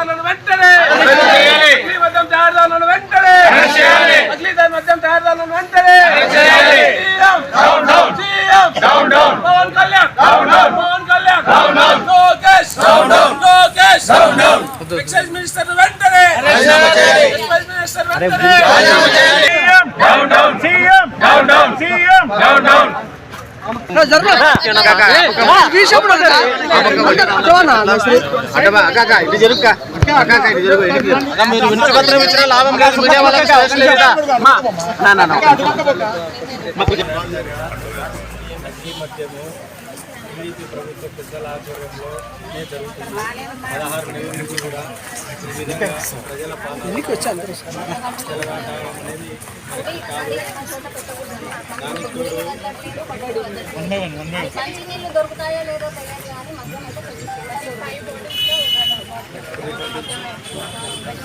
తయారుదారులను వెంటనే మద్యం తయారుదారులను వెంటనే. అగ్ని మద్యం తయారుదారులను వెంటనే అరెస్ట్ చేయాలి. CM down down. CM down down. Pawan Kalyan down down. Pawan Kalyan down down. Lokesh down down. Lokesh down down. Excise minister వెంటనే. ఎక్సైజ్ వెంటనే. డౌన్ డౌన్ మీరు వినతి పత్రం ఇచ్చిన లాభం లేదు మీడియా వాళ్ళకి అవసరం లేదు కదా. మా, నా, నా, నా. టీడీపీ ప్రభుత్వ పెద్దల ఆధ్వర్యంలో ఇదే జరుగుతుంది పదహారు నెలల నుంచి కూడా ఈ విధంగా ప్రజల పాలన చెలగాట అనేది కరెక్ట్ కాదు దానికి తోడు మంచినీళ్ళు దొరుకుతాయో లేదో తెలియదు కానీ అయితే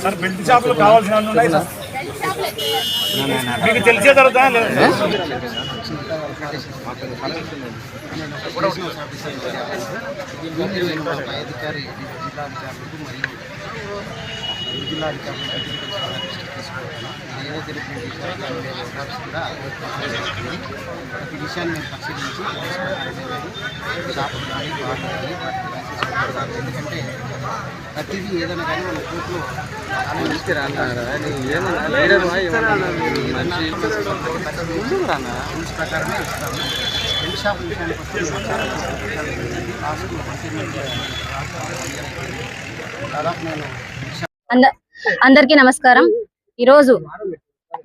సార్ బెల్ట్ షాపులు కావాల్సిన ఉన్నాయి సార్. మీకు తెలిసే తర్వాత అధికారి జిల్లా అధికారులకు మరియు జిల్లా అధికారులకు ఏదైతే కూడా విషయాన్ని మేము పరిశీలించి షాపులు కానీ కానీ వాటికి లైసెన్స్ పెట్టుకోవాలి. ఎందుకంటే ప్రతిదీ ఏదైనా కానీ మన కోర్టులో రూల్స్ ప్రకారమే ఇస్తాము రెండు షాపుల విషయానికి వస్తే చాలా లాస్ట్ దాదాపు నేను అంద అందరికీ నమస్కారం. ఈరోజు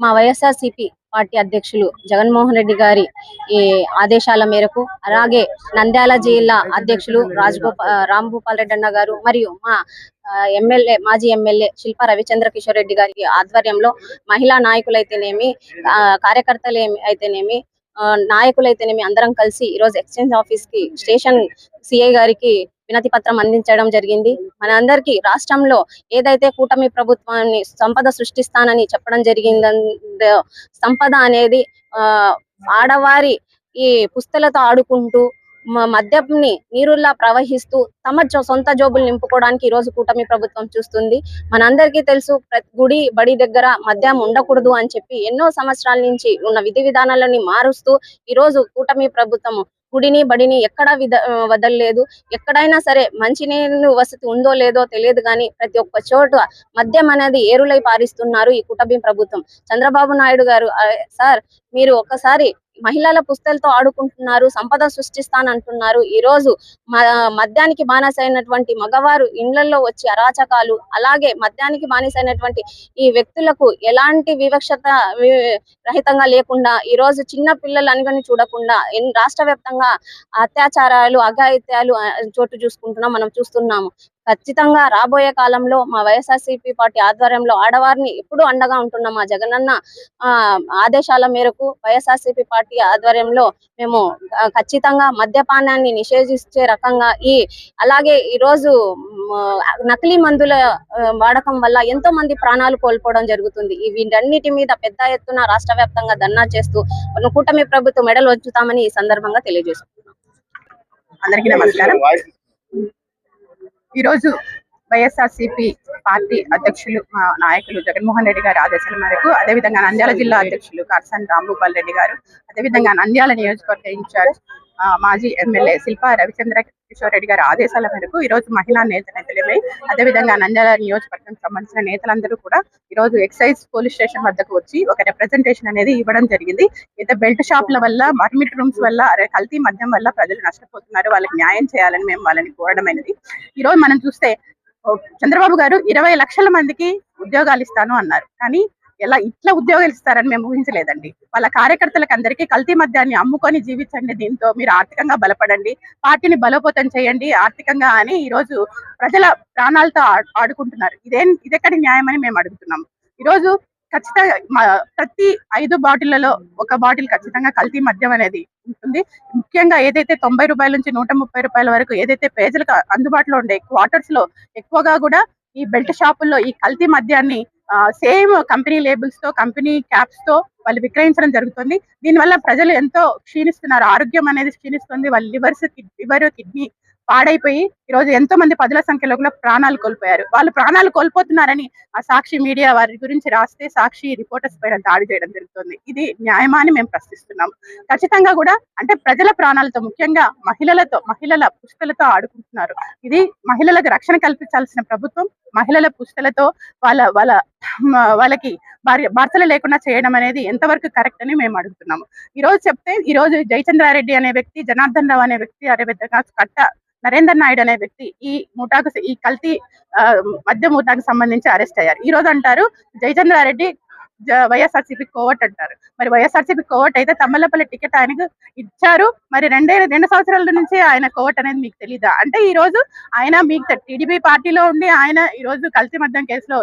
మా వైఎస్ఆర్సిపి పార్టీ అధ్యక్షులు జగన్మోహన్ రెడ్డి గారి ఈ ఆదేశాల మేరకు అలాగే నంద్యాల జిల్లా అధ్యక్షులు రాజగోపాల్ రాంభూపాల్ రెడ్డి అన్న గారు మరియు మా ఎమ్మెల్యే మాజీ ఎమ్మెల్యే శిల్పా రవిచంద్ర కిషోర్ రెడ్డి గారి ఆధ్వర్యంలో మహిళా నాయకులైతేనేమి ఆ, కార్యకర్తలు ఏమి- అయితేనేమి ఆ, నాయకులైతేనేమి అందరం కలిసి ఈరోజు ఎక్స్చేంజ్ ఆఫీస్కి స్టేషన్ సిఐ గారికి వినతి పత్రం అందించడం జరిగింది. మనందరికీ రాష్ట్రంలో ఏదైతే కూటమి ప్రభుత్వాన్ని సంపద సృష్టిస్తానని చెప్పడం జరిగిందో సంపద అనేది ఆ ఆడవారి ఈ పుస్తలతో ఆడుకుంటూ మద్యపుని నీరుల్లా ప్రవహిస్తూ తమ సొంత జోబులు నింపుకోవడానికి ఈ రోజు కూటమి ప్రభుత్వం చూస్తుంది. మనందరికీ తెలుసు గుడి బడి దగ్గర మద్యం ఉండకూడదు అని చెప్పి ఎన్నో సంవత్సరాల నుంచి ఉన్న విధి విధానాలని మారుస్తూ ఈ రోజు కూటమి ప్రభుత్వం గుడిని బడిని ఎక్కడా విద వదలలేదు. ఎక్కడైనా సరే మంచినీళ్ళు వసతి ఉందో లేదో తెలియదు కానీ ప్రతి ఒక్క చోట మద్యం అనేది ఏరులై పారిస్తున్నారు ఈ కుటుంబ ప్రభుత్వం. చంద్రబాబు నాయుడు గారు సార్ మీరు ఒక్కసారి మహిళల పుస్తలతో ఆడుకుంటున్నారు సంపద సృష్టిస్తానంటున్నారు. ఈ రోజు మ- మద్యానికి బానిసైనటువంటి మగవారు ఇండ్లలో వచ్చి అరాచకాలు అలాగే మద్యానికి బానిసైనటువంటి ఈ వ్యక్తులకు ఎలాంటి వివక్షత రహితంగా లేకుండా ఈ రోజు చిన్న పిల్లలు అనుగని చూడకుండా ఎన్- రాష్ట్ర వ్యాప్తంగా అత్యాచారాలు అఘాయిత్యాలు చోటు చూసుకుంటున్నాం మనం చూస్తున్నాము. ఖచ్చితంగా రాబోయే కాలంలో మా వైఎస్ఆర్సీపీ పార్టీ ఆధ్వర్యంలో ఆడవారిని ఎప్పుడూ అండగా ఉంటున్న మా జగనన్న ఆ ఆదేశాల మేరకు వైఎస్ఆర్సీపీ పార్టీ ఆధ్వర్యంలో మేము ఖచ్చితంగా మద్యపానాన్ని నిషేధించే రకంగా ఈ అలాగే ఈ రోజు నకిలీ మందుల వాడకం వల్ల ఎంతో మంది ప్రాణాలు కోల్పోవడం జరుగుతుంది. వీటన్నిటి మీద పెద్ద ఎత్తున రాష్ట్ర వ్యాప్తంగా ధర్నా చేస్తూ కూటమి ప్రభుత్వం మెడలు వచ్చుతామని ఈ సందర్భంగా తెలియజేస్తున్నాం అందరికీ నమస్కారం. ఈరోజు వైఎస్ఆర్సీపీ పార్టీ అధ్యక్షులు మా నాయకులు జగన్మోహన్ రెడ్డి గారి ఆదేశాల మేరకు అదేవిధంగా నంద్యాల జిల్లా అధ్యక్షులు కర్సన్ రాంభూపాల్ రెడ్డి గారు అదేవిధంగా నంద్యాల నియోజకవర్గ ఇన్ఛార్జ్ మాజీ ఎమ్మెల్యే శిల్ప రవిచంద్ర కిషోర్ రెడ్డి గారి ఆదేశాల మేరకు ఈ రోజు మహిళా నేత నేతలమై అదేవిధంగా నంద్యాల నియోజకవర్గం సంబంధించిన నేతలందరూ కూడా ఈ రోజు ఎక్సైజ్ పోలీస్ స్టేషన్ వద్దకు వచ్చి ఒక రిప్రజెంటేషన్ అనేది ఇవ్వడం జరిగింది. అయితే బెల్ట్ షాప్ల వల్ల మర్మిట్ రూమ్స్ వల్ల అరే కల్తీ మద్యం వల్ల ప్రజలు నష్టపోతున్నారు. వాళ్ళకి న్యాయం చేయాలని మేము వాళ్ళని కోరడమైనది ఈ రోజు మనం చూస్తే చంద్రబాబు గారు ఇరవై లక్షల మందికి ఉద్యోగాలు ఇస్తాను అన్నారు. కానీ ఎలా ఇట్లా ఉద్యోగాలు ఇస్తారని మేము ఊహించలేదండి. వాళ్ళ కార్యకర్తలకు అందరికీ కల్తీ మద్యాన్ని అమ్ముకొని జీవించండి. దీంతో మీరు ఆర్థికంగా బలపడండి. పార్టీని బలోపేతం చేయండి. ఆర్థికంగా అని ఈ రోజు ప్రజల ప్రాణాలతో ఆడుకుంటున్నారు. ఇదేం ఇదెక్కడి న్యాయం అని మేము అడుగుతున్నాం ఈ రోజు ఖచ్చితంగా ప్రతి ఐదు బాటిళ్ళలో ఒక బాటిల్ ఖచ్చితంగా కల్తీ మద్యం అనేది ఉంటుంది. ముఖ్యంగా ఏదైతే తొంభై రూపాయల నుంచి నూట ముప్పై రూపాయల వరకు ఏదైతే పేజలకు అందుబాటులో ఉండే క్వార్టర్స్లో ఎక్కువగా కూడా ఈ బెల్ట్ షాపుల్లో ఈ కల్తీ మద్యాన్ని సేమ్ కంపెనీ లేబుల్స్తో కంపెనీ క్యాప్స్తో వాళ్ళు విక్రయించడం జరుగుతుంది. దీనివల్ల ప్రజలు ఎంతో క్షీణిస్తున్నారు. ఆరోగ్యం అనేది క్షీణిస్తుంది. వాళ్ళ లివర్స్ లివర్ కిడ్నీ పాడైపోయి ఈ రోజు ఎంతో మంది పదుల సంఖ్యలో కూడా ప్రాణాలు కోల్పోయారు. వాళ్ళు ప్రాణాలు కోల్పోతున్నారని ఆ సాక్షి మీడియా వారి గురించి రాస్తే సాక్షి రిపోర్టర్స్ పైన దాడి చేయడం జరుగుతుంది. ఇది న్యాయమా అని మేము ప్రశ్నిస్తున్నాం ఖచ్చితంగా కూడా అంటే ప్రజల ప్రాణాలతో ముఖ్యంగా మహిళలతో మహిళల పుష్కలతో ఆడుకుంటున్నారు. ఇది మహిళలకు రక్షణ కల్పించాల్సిన ప్రభుత్వం. మహిళల పుస్తలతో వాళ్ళ వాళ్ళ వాళ్ళకి భార్య భర్తలు లేకుండా చేయడం అనేది ఎంతవరకు కరెక్ట్ అని మేము అడుగుతున్నాము. ఈ రోజు చెప్తే ఈ రోజు జయచంద్రారెడ్డి అనే వ్యక్తి జనార్దన్ రావు అనే వ్యక్తి అదే విధంగా కట్ట నరేందర్ నాయుడు అనే వ్యక్తి ఈ ముఠాకు ఈ కల్తీ మద్య ముఠాకు సంబంధించి అరెస్ట్ అయ్యారు. ఈ రోజు అంటారు జయచంద్రారెడ్డి వైఎస్ఆర్సీపీ కోవట్ అంటారు. మరి వైఎస్ఆర్సీపీ కోవట్ అయితే తమ్మలపల్లి టికెట్ ఆయనకు ఇచ్చారు. మరి రెండే రెండు సంవత్సరాల నుంచి ఆయన కోవట్ అనేది మీకు తెలీదా? అంటే ఈ రోజు ఆయన మీకు టీడీపీ పార్టీలో ఉండి ఆయన ఈ రోజు కల్తీ మద్యం కేసులో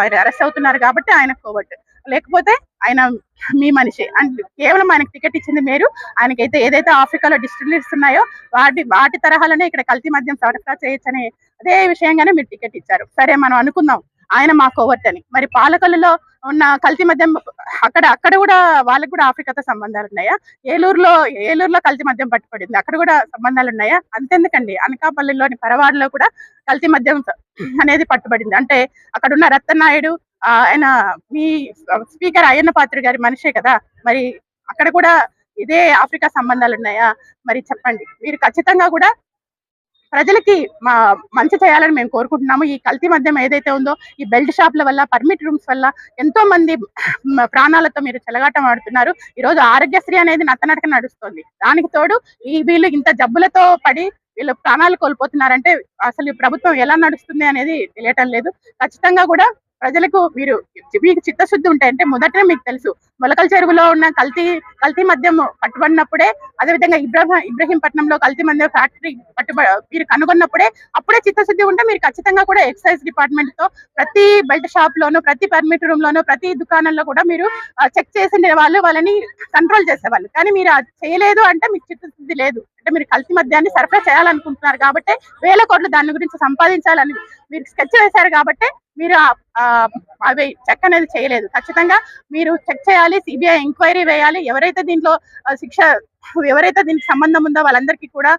ఆయన అరెస్ట్ అవుతున్నారు కాబట్టి ఆయన కోవట్. లేకపోతే ఆయన మీ మనిషి. అండ్ కేవలం ఆయనకు టికెట్ ఇచ్చింది మీరు. ఆయనకైతే ఏదైతే ఆఫ్రికాలో డిస్ట్రిబ్యూటర్స్ ఉన్నాయో వాటి వాటి తరహాలోనే ఇక్కడ కల్తీ మద్యం సరఫరా చేయొచ్చని అదే విషయంగానే మీరు టికెట్ ఇచ్చారు. సరే మనం అనుకుందాం. ఆయన మా కోవర్ట్ అని మరి పాలకొల్లులో ఉన్న కల్తీ మద్యం అక్కడ అక్కడ కూడా వాళ్ళకి కూడా ఆఫ్రికాతో సంబంధాలు ఉన్నాయా? ఏలూరులో ఏలూరులో కల్తీ మద్యం పట్టుబడింది. అక్కడ కూడా సంబంధాలు ఉన్నాయా? అంతెందుకండి. అనకాపల్లిలోని పరవాడలో కూడా కల్తీ మద్యం అనేది పట్టుబడింది. అంటే అక్కడ ఉన్న రత్తనాయుడు ఆయన మీ స్పీకర్ అయ్యన్న పాత్ర గారి మనిషే కదా. మరి అక్కడ కూడా ఇదే ఆఫ్రికా సంబంధాలు ఉన్నాయా? మరి చెప్పండి. మీరు ఖచ్చితంగా కూడా ప్రజలకి మా మంచి చేయాలని మేము కోరుకుంటున్నాము. ఈ కల్తీ మద్యం ఏదైతే ఉందో ఈ బెల్ట్ షాప్ల వల్ల పర్మిట్ రూమ్స్ వల్ల ఎంతో మంది ప్రాణాలతో మీరు చెలగాటం ఆడుతున్నారు. ఈ రోజు ఆరోగ్యశ్రీ అనేది నత్తనడక నడుస్తుంది. దానికి తోడు ఈ వీళ్ళు ఇంత జబ్బులతో పడి వీళ్ళు ప్రాణాలు కోల్పోతున్నారంటే అసలు ప్రభుత్వం ఎలా నడుస్తుంది అనేది తెలియటం లేదు. ఖచ్చితంగా కూడా ప్రజలకు మీరు మీకు చిత్తశుద్ధి ఉంటాయి అంటే మొదటనే మీకు తెలుసు. మొలకల చెరువులో ఉన్న కల్తీ కల్తీ మద్యం పట్టుబడినప్పుడే అదేవిధంగా ఇబ్రహీం ఇబ్రహీంపట్నంలో కల్తీ మద్యం ఫ్యాక్టరీ పట్టుబ మీరు కనుగొన్నప్పుడే అప్పుడే చిత్తశుద్ధి ఉంటే మీరు ఖచ్చితంగా కూడా ఎక్సైజ్ డిపార్ట్మెంట్తో ప్రతి బెల్ట్ షాప్ లోను ప్రతి పర్మిట్ రూమ్ లోను ప్రతి దుకాణంలో కూడా మీరు చెక్ చేసిన వాళ్ళు వాళ్ళని కంట్రోల్ చేసేవాళ్ళు. కానీ మీరు అది చేయలేదు అంటే మీకు చిత్తశుద్ధి లేదు. అంటే మీరు కల్తీ మద్యాన్ని సరఫరా చేయాలనుకుంటున్నారు కాబట్టి వేల కోట్లు దాని గురించి సంపాదించాలని మీరు స్కెచ్ వేశారు కాబట్టి మీరు ఆ- అవి చెక్ అనేది చేయలేదు. ఖచ్చితంగా మీరు చెక్ చేయాలి సిబిఐ ఎంక్వైరీ వేయాలి. ఎవరైతే దీంట్లో శిక్ష ఎవరైతే దీనికి సంబంధం ఉందో వాళ్ళందరికీ కూడా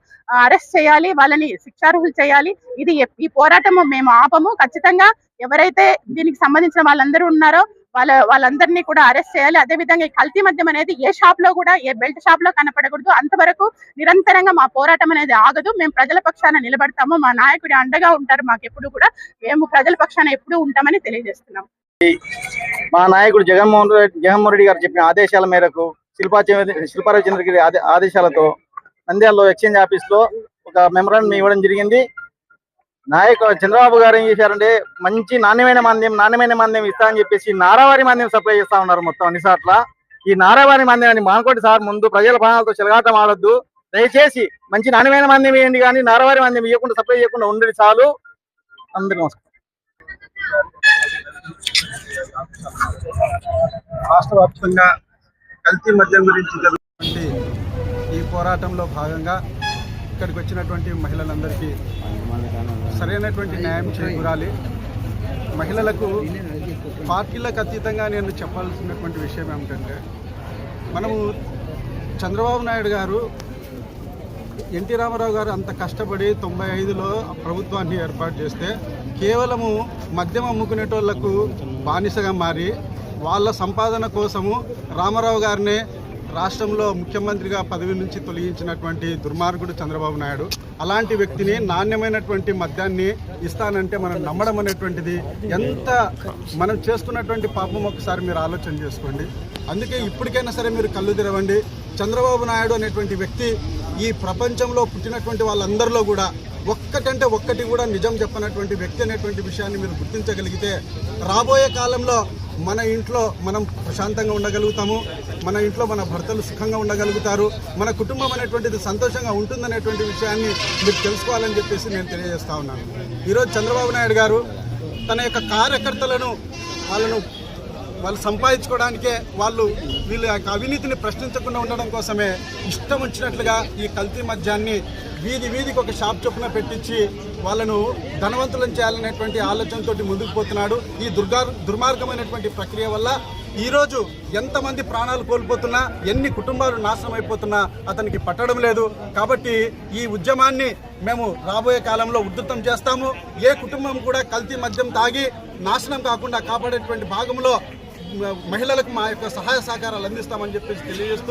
అరెస్ట్ చేయాలి వాళ్ళని శిక్షార్హులు చేయాలి. ఇది ఈ పోరాటము మేము ఆపము. ఖచ్చితంగా ఎవరైతే దీనికి సంబంధించిన వాళ్ళందరూ ఉన్నారో వాళ్ళ వాళ్ళందరినీ కూడా అరెస్ట్ చేయాలి. అదే విధంగా ఈ కల్తీ మద్యం అనేది ఏ షాప్లో కూడా ఏ బెల్ట్ షాప్లో కనపడకూడదు. అంతవరకు నిరంతరంగా మా పోరాటం అనేది ఆగదు. మేము ప్రజల పక్షాన నిలబడతాము. మా నాయకుడి అండగా ఉంటారు. మాకు ఎప్పుడు కూడా మేము ప్రజల పక్షాన ఎప్పుడు ఉంటామని తెలియజేస్తున్నాం. మా నాయకుడు జగన్మోహన్ రెడ్డి జగన్మోహన్ రెడ్డి గారు చెప్పిన ఆదేశాల మేరకు శిల్పా చంద్ర- శిల్పారావు చంద్రగిరి ఆదేశాలతో నంద్యాలలో ఎక్స్చేంజ్ ఆఫీస్లో ఒక మెమరాండం ఇవ్వడం జరిగింది. నాయకు చంద్రబాబు గారు ఏం చేశారంటే మంచి నాణ్యమైన మాంద్యం నాణ్యమైన మాంద్యం ఇస్తా అని చెప్పేసి నారావారి మాంద్యం సప్లై చేస్తా ఉన్నారు మొత్తం అన్ని సార్ల. ఈ నారావారి మాంద్యాన్ని మానుకోటి సార్ ముందు ప్రజల ప్రాణాలతో చెలగాటం ఆడొద్దు. దయచేసి మంచి నాణ్యమైన మాంద్యం వేయండి కానీ నారావారి మాంద్యం ఇవ్వకుండా సప్లై చేయకుండా ఉండేది చాలు. అందరికీ నమస్కారం. రాష్ట్ర వ్యాప్తంగా కల్తీ మద్యం గురించి జరుగుతున్నటువంటి ఈ పోరాటంలో భాగంగా ఇక్కడికి వచ్చినటువంటి మహిళలందరికీ సరైనటువంటి న్యాయం చేకూరాలి. మహిళలకు పార్టీలకు అతీతంగా నేను చెప్పాల్సినటువంటి విషయం ఏమిటంటే మనము చంద్రబాబు నాయుడు గారు ఎన్టీ రామారావు గారు అంత కష్టపడి తొంభై ఐదులో ప్రభుత్వాన్ని ఏర్పాటు చేస్తే కేవలము మద్యం అమ్ముకునేటోళ్ళకు బానిసగా మారి వాళ్ళ సంపాదన కోసము రామారావు గారిని రాష్ట్రంలో ముఖ్యమంత్రిగా పదవి నుంచి తొలగించినటువంటి దుర్మార్గుడు చంద్రబాబు నాయుడు. అలాంటి వ్యక్తిని నాణ్యమైనటువంటి మద్యాన్ని ఇస్తానంటే మనం నమ్మడం అనేటువంటిది ఎంత మనం చేస్తున్నటువంటి పాపం ఒకసారి మీరు ఆలోచన చేసుకోండి. అందుకే ఇప్పటికైనా సరే మీరు కళ్ళు తెరవండి. చంద్రబాబు నాయుడు అనేటువంటి వ్యక్తి ఈ ప్రపంచంలో పుట్టినటువంటి వాళ్ళందరిలో కూడా ఒక్కటంటే ఒక్కటి కూడా నిజం చెప్పనటువంటి వ్యక్తి అనేటువంటి విషయాన్ని మీరు గుర్తించగలిగితే రాబోయే కాలంలో మన ఇంట్లో మనం ప్రశాంతంగా ఉండగలుగుతాము మన ఇంట్లో మన భర్తలు సుఖంగా ఉండగలుగుతారు మన కుటుంబం అనేటువంటిది సంతోషంగా ఉంటుందనేటువంటి విషయాన్ని మీరు తెలుసుకోవాలని చెప్పేసి నేను తెలియజేస్తా ఉన్నాను. ఈరోజు చంద్రబాబు నాయుడు గారు తన యొక్క కార్యకర్తలను వాళ్ళను వాళ్ళు సంపాదించుకోవడానికే వాళ్ళు వీళ్ళ యొక్క అవినీతిని ప్రశ్నించకుండా ఉండడం కోసమే ఇష్టం వచ్చినట్లుగా ఈ కల్తీ మద్యాన్ని వీధి వీధికి ఒక షాప్ చొప్పున పెట్టించి వాళ్ళను ధనవంతులను చేయాలనేటువంటి ఆలోచనతో ముందుకు పోతున్నాడు. ఈ దుర్గా దుర్మార్గమైనటువంటి ప్రక్రియ వల్ల ఈరోజు ఎంతమంది ప్రాణాలు కోల్పోతున్నా ఎన్ని కుటుంబాలు నాశనం అయిపోతున్నా అతనికి పట్టడం లేదు. కాబట్టి ఈ ఉద్యమాన్ని మేము రాబోయే కాలంలో ఉధృతం చేస్తాము. ఏ కుటుంబం కూడా కల్తీ మద్యం తాగి నాశనం కాకుండా కాపాడేటువంటి భాగంలో మహిళలకు మా యొక్క సహాయ సహకారాలు అందిస్తామని చెప్పేసి తెలియజేస్తూ